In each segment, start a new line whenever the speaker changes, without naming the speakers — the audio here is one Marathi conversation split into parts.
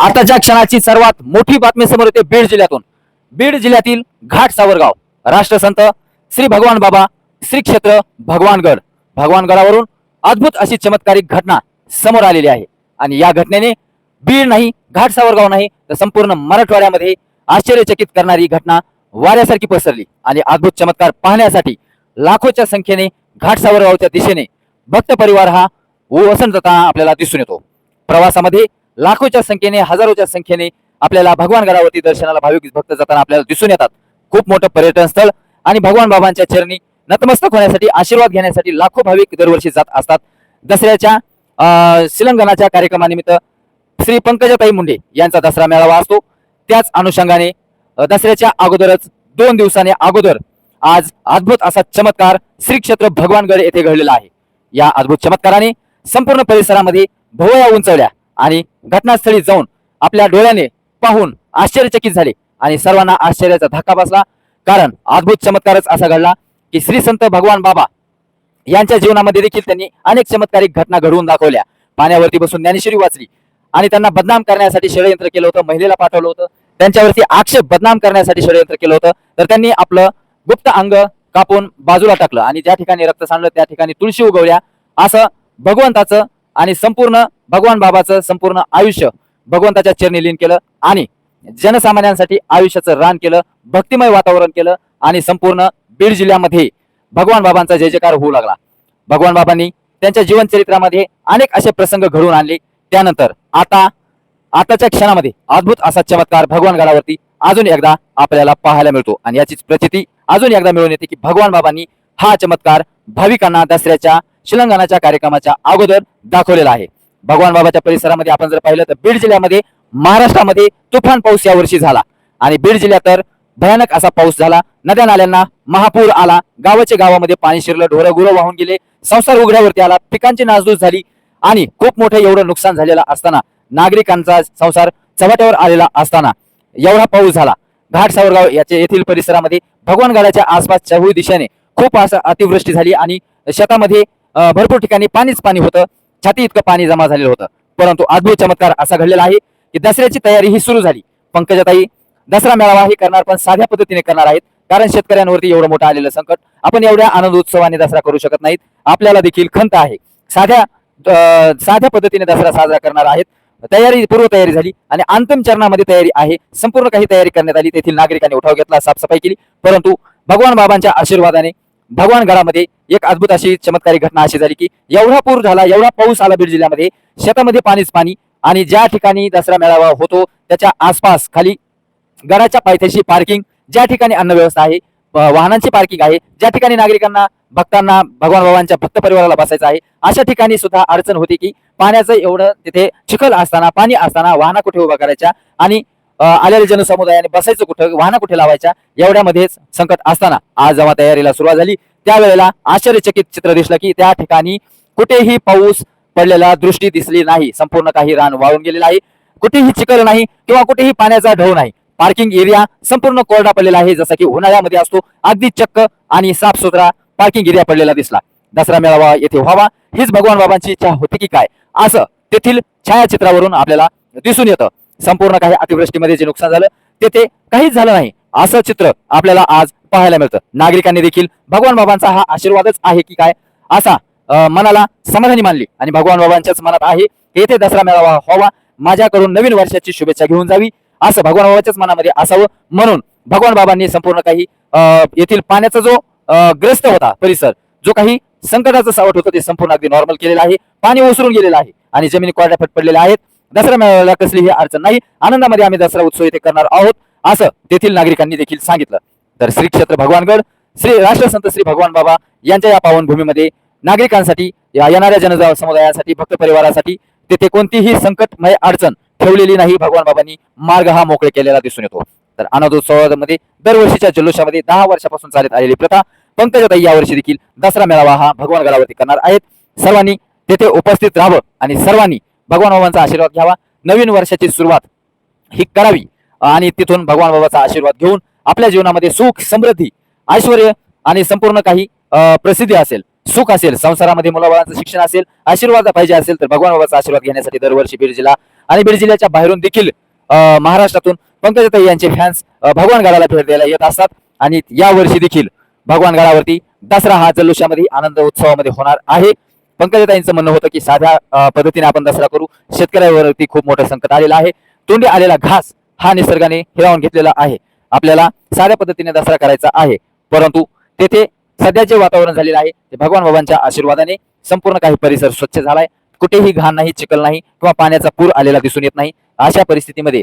आताच्या क्षणाची सर्वात मोठी बातमी समोर येते बीड जिल्ह्यातून. बीड जिल्ह्यातील घाट सावरगाव. राष्ट्रसंत श्री भगवान बाबा श्री क्षेत्र भगवानगड. भगवानगडावरून अद्भुत अशी चमत्कारिक घटना समोर आलेली आहे. आणि या घटनेने बीड नाही घाट सावरगाव नाही तर संपूर्ण मराठवाड्यामध्ये आश्चर्यचकित करणारी घटना वाऱ्यासारखी पसरली. आणि अद्भुत चमत्कार पाहण्यासाठी लाखोच्या संख्येने घाट सावरगावच्या दिशेने भक्त परिवार हा वसंतता आपल्याला दिसून येतो. प्रवासामध्ये लाखोच्या संख्येने हजारोच्या संख्येने आपल्याला भगवान गडावरती दर्शनाला भाविक भक्त जाताना आपल्याला दिसून येतात. खूप मोठं पर्यटन स्थळ आणि भगवान बाबांच्या चरणी नतमस्तक होण्यासाठी आशीर्वाद घेण्यासाठी लाखो भाविक दरवर्षी जात असतात. दसऱ्याच्या शिलंगणाच्या कार्यक्रमानिमित्त श्री पंकजाताई मुंडे यांचा दसरा मेळावा असतो. त्याच अनुषंगाने दसऱ्याच्या अगोदरच दोन दिवसाने अगोदर आज अद्भुत असा चमत्कार श्री क्षेत्र भगवानगड येथे घडलेला आहे. या अद्भुत चमत्काराने संपूर्ण परिसरामध्ये भोवया उंचवल्या. आणि घटनास्थळी जाऊन आपल्या डोळ्याने पाहून आश्चर्यचकित झाले. आणि सर्वांना आश्चर्याचा धक्का बसला. कारण अद्भुत चमत्कारच असा घडला की श्री संत भगवान बाबा यांच्या जीवनामध्ये देखील त्यांनी अनेक चमत्कारिक घटना घडवून दाखवल्या. पाण्यावरती बसून ज्ञानेश्वरी वाचली. आणि त्यांना बदनाम करण्यासाठी षडयंत्र केलं होतं महिलेला पाठवलं होतं. त्यांच्यावरती आक्षेप बदनाम करण्यासाठी षडयंत्र केलं होतं. तर त्यांनी आपलं गुप्त अंग कापून बाजूला टाकलं आणि ज्या ठिकाणी रक्त सांडलं त्या ठिकाणी तुळशी उगवल्या. असं भगवंताचं आणि संपूर्ण भगवान बाबाचं संपूर्ण आयुष्य भगवंताच्या चरणी लीन केलं आणि जनसामान्यांसाठी आयुष्याचं रान केलं भक्तिमय वातावरण केलं आणि संपूर्ण बीड जिल्ह्यामध्ये भगवान बाबांचा जय जयकार होऊ लागला. भगवान बाबांनी त्यांच्या जीवनचरित्रामध्ये अनेक असे प्रसंग घडवून आणले. त्यानंतर आता आताच्या क्षणामध्ये अद्भुत असा चमत्कार भगवान गडावरती अजून एकदा आपल्याला पाहायला मिळतो आणि याचीच प्रचिती अजून एकदा मिळून येते की भगवान बाबांनी हा चमत्कार भाविकांना दसऱ्याच्या शिलंगणाच्या कार्यक्रमाच्या अगोदर दाखवलेला आहे. भगवान बाबाच्या परिसरामध्ये आपण जर पाहिलं तर बीड जिल्ह्यामध्ये महाराष्ट्रामध्ये तुफान पाऊस यावर्षी झाला. आणि बीड जिल्ह्यात तर भयानक असा पाऊस झाला. नद्या नाल्यांना महापूर आला. गावाच्या गावामध्ये पाणी शिरलं. ढोरं गुरं वाहून गेले. संसार उघड्यावरती आला. पिकांची नासधूस झाली. आणि खूप मोठं एवढं नुकसान झालेलं असताना नागरिकांचा संसार चव्हाट्यावर आलेला असताना एवढा पाऊस झाला. घाट सावरगाव याच्या येथील परिसरामध्ये भगवानगडाच्या आसपास चहू दिशेने खूप असं अतिवृष्टी झाली आणि शेतामध्ये भरपूर ठिकाणी पाणीच पाणी होतं. छाती इतकं पाणी जमा झालेलं होतं. परंतु अद्भुत चमत्कार असा घडलेला आहे की दसऱ्याची तयारी ही सुरू झाली. पंकजाताई दसरा मेळावा ही करणार पण साध्या पद्धतीने करणार आहेत. कारण शेतकऱ्यांवरती एवढं मोठं आलेलं संकट आपण एवढ्या आनंद उत्सवाने दसरा करू शकत नाहीत. आपल्याला देखील खंत आहे. साध्या साध्या पद्धतीने दसरा साजरा करणार आहेत. तयारी पूर्व तयारी झाली आणि अंतिम चरणामध्ये तयारी आहे. संपूर्ण काही तयारी करण्यात आली. तेथील नागरिकांनी उठाव घेतला साफसफाई केली. परंतु भगवान बाबांच्या आशीर्वादाने भगवान गडामध्ये एक अद्भुत अशी चमत्कारी घटना अशी झाली की एवढा पूर झाला एवढा पाऊस आला बीड जिल्ह्यामध्ये शेतामध्ये पाणीच पाणी आणि ज्या ठिकाणी दसरा मेळावा होतो त्याच्या आसपास खाली गडाच्या पायथ्याशी पार्किंग ज्या ठिकाणी अन्नव्यवस्था आहे वाहनांची पार्किंग आहे ज्या ठिकाणी नागरिकांना भक्तांना भगवान बाबांच्या भक्त परिवाराला बसायचं आहे अशा ठिकाणी सुद्धा अडचण होती की पाण्याचं एवढं तिथे चिखल असताना पाणी असताना वाहना कुठे उभा करायच्या आणि आलेल्या जनसमुदायाने बसायचं कुठं वाहना कुठे लावायच्या एवढ्यामध्येच संकट असताना आज जेव्हा तयारीला सुरुवात झाली त्यावेळेला आश्चर्यचकित चित्र दिसलं की त्या ठिकाणी कुठेही पाऊस पडलेला दृष्टी दिसली नाही. संपूर्ण काही रान वाळून गेलेलं आहे. कुठेही चिखल नाही किंवा कुठेही पाण्याचा ढव नाही. पार्किंग एरिया संपूर्ण कोरडा पडलेला आहे. जसा की उन्हाळ्यामध्ये असतो अगदी चक्क आणि साफसुथरा पार्किंग एरिया पडलेला दिसला. दसरा मेळावा येथे व्हावा. हीच भगवान बाबांची इच्छा होती की काय? असं तेथील छायाचित्रावरून आपल्याला दिसून येतं. संपूर्ण काही अतिवृष्टीमध्ये जे नुकसान झालं तेथे काहीच झालं नाही. असं चित्र आपल्याला आज पाहायला मिळतं. नागरिकांनी देखील भगवान बाबांचा हा आशीर्वादच आहे की काय? असा मनाला समाधानी मानली. आणि भगवान बाबांच्याच मनात आहे येथे दसरा मेळावा व्हावा माझ्याकडून नवीन वर्षाची शुभेच्छा घेऊन जावी असं भगवान बाबाच्याच मनामध्ये असावं. म्हणून भगवान बाबांनी संपूर्ण काही येथील पाण्याचा जो ग्रस्त होता परिसर जो काही संकटाचं सावट होतं ते संपूर्ण अगदी नॉर्मल केलेलं आहे. पाणी ओसरून गेलेलं आहे. आणि जमिनी कोरड्या फट पडलेल्या आहेत. दसरा मेळाव्याला कसलीही अडचण नाही. आनंदामध्ये आम्ही दसरा उत्सव इथे करणार आहोत. असं तेथील नागरिकांनी देखील सांगितलं. तर श्री क्षेत्र भगवानगड श्री राष्ट्रसंत श्री भगवान बाबा यांच्या या पावनभूमीमध्ये नागरिकांसाठी या येणाऱ्या जनजा समुदायासाठी भक्त परिवारासाठी तेथे कोणतीही संकटमय अडचण ठेवलेली नाही. भगवान बाबांनी मार्ग हा मोकळे केलेला दिसून येतो. तर आनंदोत्सवामध्ये दरवर्षीच्या जल्लोषामध्ये दहा वर्षापासून चालत आलेली प्रथा पंकजाताई यावर्षी देखील दसरा मेळावा हा भगवान गडावरती करणार आहेत. सर्वांनी तेथे उपस्थित राहावं आणि सर्वांनी भगवान बाबांचा आशीर्वाद घ्यावा. नवीन वर्षाची सुरुवात ही करावी आणि तिथून भगवान बाबाचा आशीर्वाद घेऊन आपल्या जीवनामध्ये सुख समृद्धी ऐश्वर आणि संपूर्ण काही प्रसिद्धी असेल सुख असेल संसारामध्ये मुलाबाळांचं शिक्षण असेल आशीर्वाद पाहिजे असेल तर भगवान बाबाचा आशीर्वाद घेण्यासाठी दरवर्षी बीड जिल्हा आणि बीड जिल्ह्याच्या बाहेरून देखील महाराष्ट्रातून पंकजताई यांचे फॅन्स भगवान गडाला भेट द्यायला येत असतात आणि यावर्षी देखील भगवान गडावरती दसरा हा जल्लोषामध्ये आनंद उत्सवामध्ये होणार आहे. पंकजताईंचं म्हणणं होतं की साध्या पद्धतीने आपण दसरा करू. शेतकऱ्यावरती खूप मोठं संकट आलेलं आहे. तोंडी आलेला घास हा निसर्गाने हिरावून घेतलेला आहे. आपल्याला साध्या पद्धतीने दसरा करायचा आहे. परंतु तेथे सध्या जे वातावरण झालेलं आहे ते भगवान बाबांच्या आशीर्वादाने संपूर्ण काही परिसर स्वच्छ झालाय. कुठेही घाण नाही चिखल नाही किंवा पाण्याचा पूर आलेला दिसून येत नाही. अशा परिस्थितीमध्ये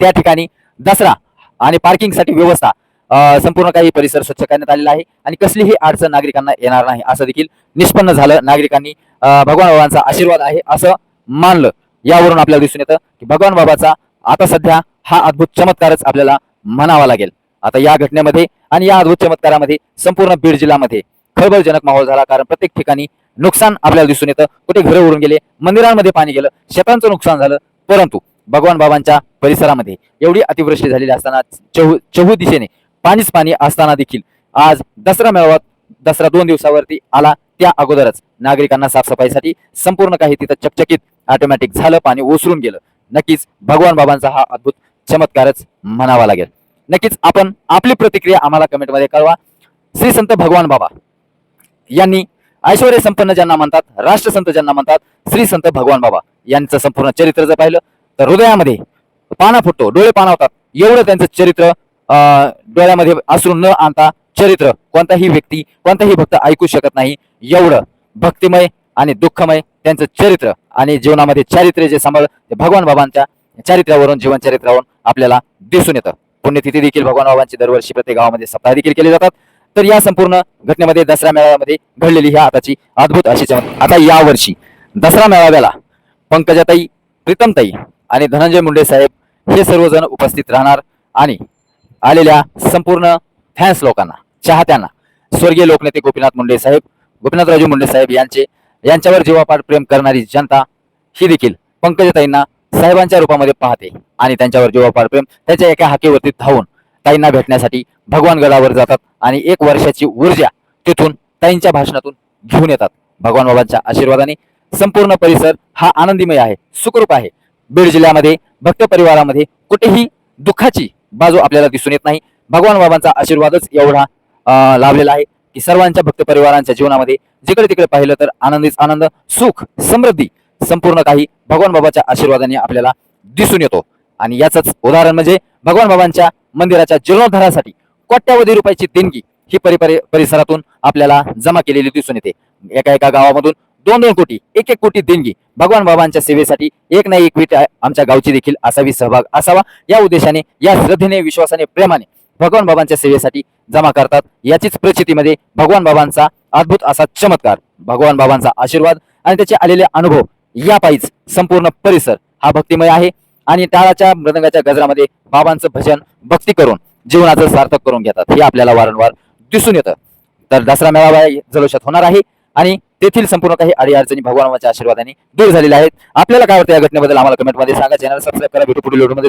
त्या ठिकाणी दसरा आणि पार्किंगसाठी व्यवस्था संपूर्ण काही परिसर स्वच्छ करण्यात आलेला आहे आणि कसलीही अडचण नागरिकांना येणार नाही. असं देखील निष्पन्न झालं. नागरिकांनी भगवान बाबांचा आशीर्वाद आहे असं मानलं. यावरून आपल्याला दिसून येतं की भगवान बाबाचा आता सध्या हा अद्भुत चमत्कारच आपल्याला म्हणावा लागेल. आता या घटनेमध्ये आणि या अद्भुत चमत्कारामध्ये संपूर्ण बीड जिल्ह्यामध्ये खळबळजनक माहोल झाला कारण प्रत्येक ठिकाणी नुकसान आपल्याला दिसून येतं. कुठे घरं उडून गेले मंदिरांमध्ये पाणी गेलं शेतांचं नुकसान झालं. परंतु भगवान बाबांच्या परिसरामध्ये एवढी अतिवृष्टी झालेली असताना चहू चहू दिशेने पाणीच पाणी असताना देखील. आज दसरा मेळाव्यात दसरा दोन दिवसावरती आला त्या अगोदरच. नागरिकांना साफसफाईसाठी संपूर्ण काही तिथं चकचकीत ऑटोमॅटिक झालं पाणी ओसरून गेलं. नक्कीच भगवान बाबांचा हा अद्भुत चमत्कारच म्हणावा लागेल. नक्कीच आपण आपली प्रतिक्रिया आम्हाला कमेंटमध्ये कळवा. श्री संत भगवान बाबा यांनी ऐश्वर संपन्न ज्यांना म्हणतात राष्ट्रसंत ज्यांना म्हणतात श्री संत भगवान बाबा यांचं संपूर्ण चरित्र जर पाहिलं तर हृदयामध्ये पाना फुटतो डोळे पाणावतात एवढं त्यांचं चरित्र डोळ्यामध्ये असून न आणता चरित्र कोणताही व्यक्ती कोणताही भक्त ऐकू शकत नाही. एवढं भक्तिमय आणि दुःखमय त्यांचं चरित्र आणि जीवनामध्ये चारित्र्य जे सांभाळ ते भगवान बाबांच्या चारित्र्यावरून जीवन चरित्रावरून आपल्याला दिसून येतं. पुण्यतिथी देखील भगवान बाबांची दरवर्षी प्रत्येक गावामध्ये सप्ताह देखील केले जातात. तर या संपूर्ण घटनेमध्ये दसरा मेळाव्यामध्ये घडलेली ही आताची अद्भुत अशी चमत्कार आता यावर्षी दसरा मेळाव्याला पंकजाताई प्रीतमताई आणि धनंजय मुंडे साहेब हे सर्वजण उपस्थित राहणार आणि आलेल्या संपूर्ण फॅन्स लोकांना चाहत्यांना. स्वर्गीय लोकनेते गोपीनाथ मुंडे साहेब गोपीनाथराजू मुंडे साहेब यांचे यांच्यावर जीवापाड प्रेम करणारी जनता ही देखील पंकजताईंना साहेबांच्या रूपामध्ये पाहते आणि त्यांच्यावर जीवापाड प्रेम त्याच्या एका हाकेवरती धावून ताईंना भेटण्यासाठी भगवान गडावर जातात आणि एक वर्षाची ऊर्जा तिथून ताईंच्या भाषणातून घेऊन येतात. भगवान बाबांच्या आशीर्वादाने संपूर्ण परिसर हा आनंदीमय आहे सुखरूप आहे. बीड जिल्ह्यामध्ये भक्त परिवारामध्ये कुठेही दुःखाची बाजू आपल्याला दिसून येत नाही. भगवान बाबांचा आशीर्वादच एवढा लाभलेला आहे की सर्वांच्या भक्त परिवारांच्या जीवनामध्ये जिकडे तिकडे पाहिलं तर आनंदीच आनंद सुख समृद्धी संपूर्ण काही भगवान बाबाच्या आशीर्वादाने आपल्याला दिसून येतो. आणि याचंच उदाहरण म्हणजे भगवान बाबांच्या मंदिराच्या जीर्णोद्धारासाठी कोट्यावधी रुपयाची देणगी ही परि परिसरातून आपल्याला जमा केलेली दिसून येते. एका एका गावामधून दोन दोन कोटी एक एक कोटी देणगी. भगवान बाबांच्या सेवेसाठी एक ना एक वीट आमच्या गावची देखील असावी सहभाग असावा. या उद्देशाने या श्रद्धेने विश्वासाने प्रेमाने भगवान बाबांच्या सेवेसाठी जमा करतात. याचीच प्रचितीमध्ये भगवान बाबांचा अद्भुत असा चमत्कार भगवान बाबांचा आशीर्वाद आणि त्याचे आलेले अनुभव या पायीच संपूर्ण परिसर हा भक्तिमय आहे. आणि टाळाच्या मृदंगाच्या गजरामध्ये बाबांचं भजन भक्ती करून जीवनाचं सार्थक करून घेतात. हे आपल्याला वारंवार दिसून येतं. तर दसरा मेळावा जलोषात होणार आहे. आणि तेथील संपूर्ण काही अडीअडचणी भगवानाच्या आशीर्वादाने दूर झालेल्या आहेत. आपल्याला काय वाटतं या घटनेबद्दल आम्हाला कमेंटमध्ये सांगा. चॅनल सबस्क्राईब करा. भेटू पुढील व्हिडिओमध्ये